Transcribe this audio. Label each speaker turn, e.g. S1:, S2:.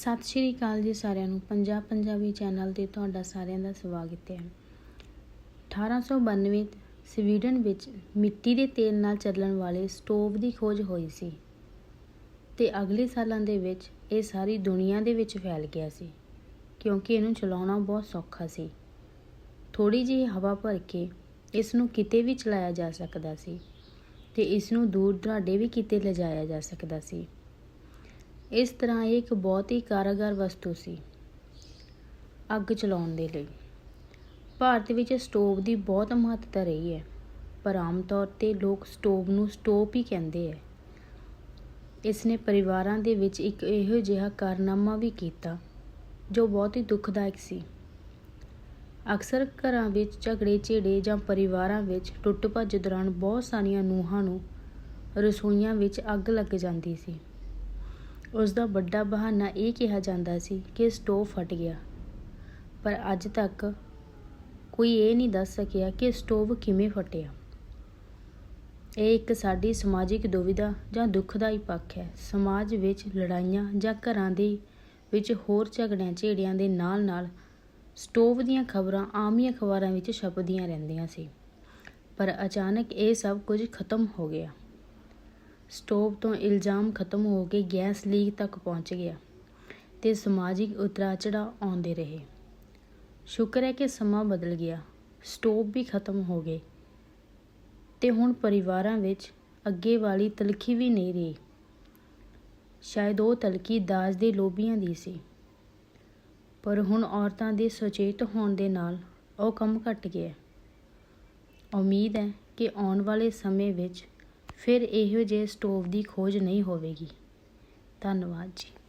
S1: ਸਤਿ ਸ਼੍ਰੀ ਅਕਾਲ ਜੀ ਸਾਰਿਆਂ ਨੂੰ। ਪੰਜਾਬ ਪੰਜਾਬੀ ਚੈਨਲ ਤੇ ਤੁਹਾਡਾ ਸਾਰਿਆਂ ਦਾ ਸਵਾਗਤ ਹੈ। 1892 ਸਵੀਡਨ ਵਿੱਚ ਮਿੱਟੀ ਦੇ ਤੇਲ ਨਾਲ ਚੱਲਣ ਵਾਲੇ ਸਟੋਵ ਦੀ ਖੋਜ ਹੋਈ ਸੀ ਤੇ ਅਗਲੇ ਸਾਲਾਂ ਦੇ ਵਿੱਚ ਇਹ ਸਾਰੀ ਦੁਨੀਆ ਦੇ ਵਿੱਚ ਫੈਲ ਗਿਆ ਸੀ, ਕਿਉਂਕਿ ਇਹਨੂੰ ਚਲਾਉਣਾ ਬਹੁਤ ਸੌਖਾ ਸੀ। ਥੋੜੀ ਜਿਹੀ ਹਵਾ ਭਰ ਕੇ ਇਸ ਨੂੰ ਕਿਤੇ ਵੀ ਚਲਾਇਆ ਜਾ ਸਕਦਾ ਸੀ ਤੇ ਇਸ ਨੂੰ ਦੂਰ ਦਰਾਡੇ ਵੀ ਕਿਤੇ ਲਿਜਾਇਆ ਜਾ ਸਕਦਾ ਸੀ। ਇਸ ਤਰ੍ਹਾਂ ਇਹ ਇੱਕ ਬਹੁਤ ਹੀ ਕਾਰਗਰ ਵਸਤੂ ਸੀ ਅੱਗ ਚਲਾਉਣ ਦੇ ਲਈ। ਭਾਰਤ ਵਿੱਚ ਸਟੋਵ ਦੀ ਬਹੁਤ ਮਹੱਤਤਾ ਰਹੀ ਹੈ, ਪਰ ਆਮ ਤੌਰ ਤੇ ਲੋਕ ਸਟੋਵ ਨੂੰ ਸਟੋਪ ਹੀ ਕਹਿੰਦੇ ਹੈ ਇਸ ਨੇ ਪਰਿਵਾਰਾਂ ਦੇ ਵਿੱਚ ਇੱਕ ਇਹੋ ਜਿਹਾ ਕਾਰਨਾਮਾ ਵੀ ਕੀਤਾ, ਜੋ ਬਹੁਤ ਹੀ ਦੁਖਦਾਇਕ ਸੀ। ਅਕਸਰ ਘਰਾਂ ਵਿੱਚ ਝਗੜੇ ਝੇੜੇ ਜਾਂ ਪਰਿਵਾਰਾਂ ਵਿੱਚ ਟੁੱਟ ਭੱਜ ਦੌਰਾਨ ਬਹੁਤ ਸਾਰੀਆਂ ਨੂੰਹਾਂ ਨੂੰ ਰਸੋਈਆਂ ਵਿੱਚ ਅੱਗ ਲੱਗ ਜਾਂਦੀ ਸੀ। ਉਸ ਦਾ ਵੱਡਾ ਬਹਾਨਾ ਇਹ ਕਿਹਾ ਜਾਂਦਾ ਸੀ ਕਿ ਸਟੋਵ ਫਟ ਗਿਆ। ਪਰ ਅੱਜ ਤੱਕ ਕੋਈ ਇਹ ਨਹੀਂ ਦੱਸ ਸਕਿਆ ਕਿ ਸਟੋਵ ਕਿਵੇਂ ਫਟਿਆ। ਇਹ ਇੱਕ ਸਾਡੀ ਸਮਾਜਿਕ ਦੁਵਿਧਾ ਜਾਂ ਦੁੱਖ ਦਾ ਹੀ ਪੱਖ ਹੈ। ਸਮਾਜ ਵਿੱਚ ਲੜਾਈਆਂ ਜਾਂ ਘਰਾਂ ਦੇ ਵਿੱਚ ਹੋਰ ਝਗੜਿਆਂ ਝੇੜਿਆਂ ਦੇ ਨਾਲ-ਨਾਲ ਸਟੋਵ ਦੀਆਂ ਖਬਰਾਂ ਆਮ ਅਖਬਾਰਾਂ ਵਿੱਚ ਛਪਦੀਆਂ ਰਹਿੰਦੀਆਂ ਸੀ। ਪਰ ਅਚਾਨਕ ਇਹ ਸਭ ਕੁਝ ਖਤਮ ਹੋ ਗਿਆ। ਸਟੋਵ ਤੋਂ ਇਲਜ਼ਾਮ ਖਤਮ ਹੋ ਕੇ ਗੈਸ ਲੀਕ ਤੱਕ ਪਹੁੰਚ ਗਿਆ ਤੇ ਸਮਾਜਿਕ ਉਤਰਾਚੜਾ ਆਉਂਦੇ ਰਹੇ। ਸ਼ੁਕਰ ਹੈ ਕਿ ਸਮਾਂ ਬਦਲ ਗਿਆ। ਸਟੋਵ ਵੀ ਖਤਮ ਹੋ ਗਏ ਤੇ ਹੁਣ ਪਰਿਵਾਰਾਂ ਵਿੱਚ ਅੱਗੇ ਵਾਲੀ ਤਲਖੀ ਵੀ ਨਹੀਂ ਰਹੀ। ਸ਼ਾਇਦ ਉਹ ਤਲਖੀ ਦਾਜ ਦੇ ਲੋਭੀਆਂ ਦੀ ਸੀ। ਪਰ ਹੁਣ ਔਰਤਾਂ ਦੇ ਸੁਚੇਤ ਹੋਣ ਦੇ ਨਾਲ ਉਹ ਕੰਮ ਘਟ ਗਿਆ। ਉਮੀਦ ਹੈ ਕਿ ਆਉਣ ਵਾਲੇ ਸਮੇਂ ਵਿੱਚ ਫਿਰ ਇਹੋ ਜਿਹੇ ਸਟੋਵ ਦੀ ਖੋਜ ਨਹੀਂ ਹੋਵੇਗੀ। ਧੰਨਵਾਦ ਜੀ।